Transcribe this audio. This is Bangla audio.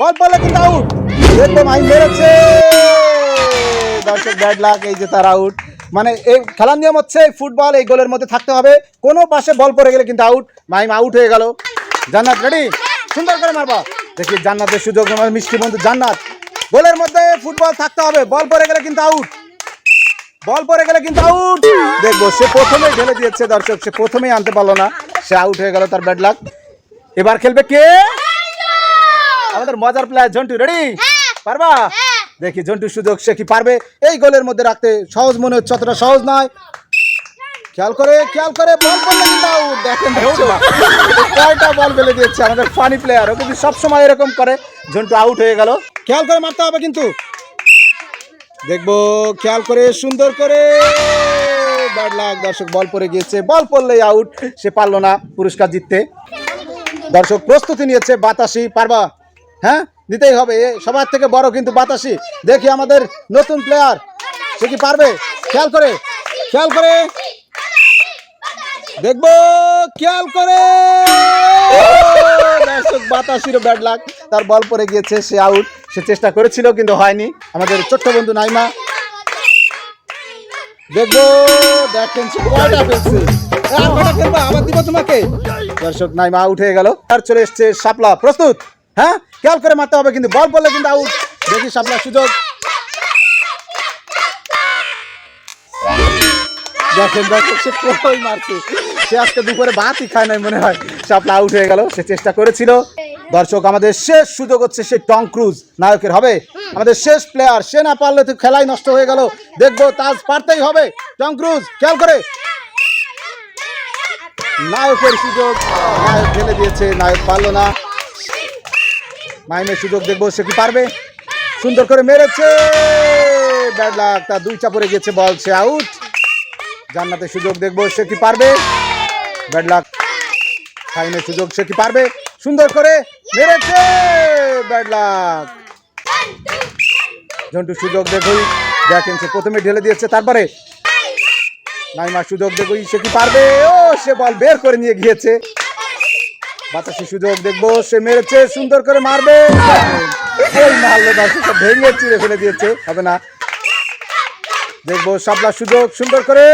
বল বলে কিন্তু আউট দেখব মাই মেরেছে দর্শক ব্যাড লাক এই যে তার আউট মানে এই খেলার নিয়ম হচ্ছে ফুটবল এই গোলের মধ্যে থাকতে হবে। কোনো পাশে বল পড়ে গেলে কিন্তু আউট মাইম আউট হয়ে গেল। জান্নাত রেডি সুন্দর করে মারবা। দেখি জান্নাতের সুযোগ মিষ্টি বন্ধু জান্নাত। গোলের মধ্যে ফুটবল থাকতে হবে। বল পড়ে গেলে কিন্তু আউট বল পড়ে গেলে কিন্তু আউট দেখব, সে প্রথমেই ঢেলে দিয়েছে দর্শক। সে প্রথমেই আনতে পারল না। সে আউট হয়ে গেল তার ব্যাড লাক এবার খেলবে কে? আমাদের মজার প্লেয়ার জন্টু রেডি পারবা? দেখি জন্টুর সুযোগ সে কি পারবে? এই গোলের মধ্যে রাখতে সহজ মনে হচ্ছে অতটা সহজ নয়। খেয়াল করে খেয়াল করে বল করলে কিন্তু দেখেন দর্শক, কয়টা বল ফেলে দিয়েছে আমাদের ফানি প্লেয়ার ও কিন্তু সবসময় এরকম করে। জন্টু আউট হয়ে গেল। খেয়াল করে মারতে হবে কিন্তু। দেখব খেয়াল করে সুন্দর করে। ব্যাড দর্শক বল পড়ে গিয়েছে। বল পড়লেই আউট সে পারল না পুরস্কার জিততে। দর্শক প্রস্তুতি নিয়েছে বাতাসি। পারবা? হ্যাঁ? নিতেই হবে। সবার থেকে বড় কিন্তু বাতাসি। দেখি আমাদের নতুন প্লেয়ার সে কি পারবে? খেয়াল করে। খেয়াল করে। দেখব। খেয়াল করে। দর্শক, বাতাসিরও ব্যাড লাক তার বল পরে গিয়েছে, সে আউট সে চেষ্টা করেছিল, কিন্তু হয়নি। আমাদের ছোট্ট বন্ধু নাইমা। দেখব। দেখেন দিব তোমাকে? দর্শক, নাইমা আউট হয়ে গেল। আর চলে এসছে শাপলা। প্রস্তুত? হ্যাঁ? খেয়াল করে মারতে হবে, কিন্তু বল পড়লে কিন্তু আউট দেখি শাপলা সুযোগ। দেখেন দর্শক সে কই মারছে? সে আজকে দুপুরে ভাতই খায় নাই মনে হয়। শাপলা আউট হয়ে গেল, সে চেষ্টা করেছিল। দর্শক, আমাদের শেষ সুযোগ হচ্ছে সে টং ক্রুজ নায়কের হবে। আমাদের শেষ প্লেয়ার সে না পারলে তো খেলাই নষ্ট হয়ে গেল। দেখব, তাজ পারতেই হবে। টং ক্রুজ, খেয়াল করে। নায়কের সুযোগ, নায়ক ফেলে দিয়েছে, নায়ক পারল না। মাইমের সুযোগ দেখব, সে কি পারবে? সুন্দর করে মেরেছে। ব্যাড তার দুই চাপড়ে গেছে বল সে আউট জান্নাতের সুযোগ দেখব, সে কি পারবে? ব্যাড লাক ফাইনের সুযোগ, সে কি পারবে? সুন্দর করে মেরেছে। ব্যাড লাক জন্টু সুযোগ দেখুই দেখেন সে প্রথমে ঢেলে দিয়েছে, তারপরে নাইমা সুযোগ দেখুই, সে কি পারবে? ও, সে বল বের করে নিয়ে গিয়েছে। বাতাসি সুযোগ দেখব, সে মেরেছে, সুন্দর করে মারবে। ভেঙে চিড়ে ফেলে দিয়েছে, হবে না। দেখব সাবলা সুযোগ, সুন্দর করে।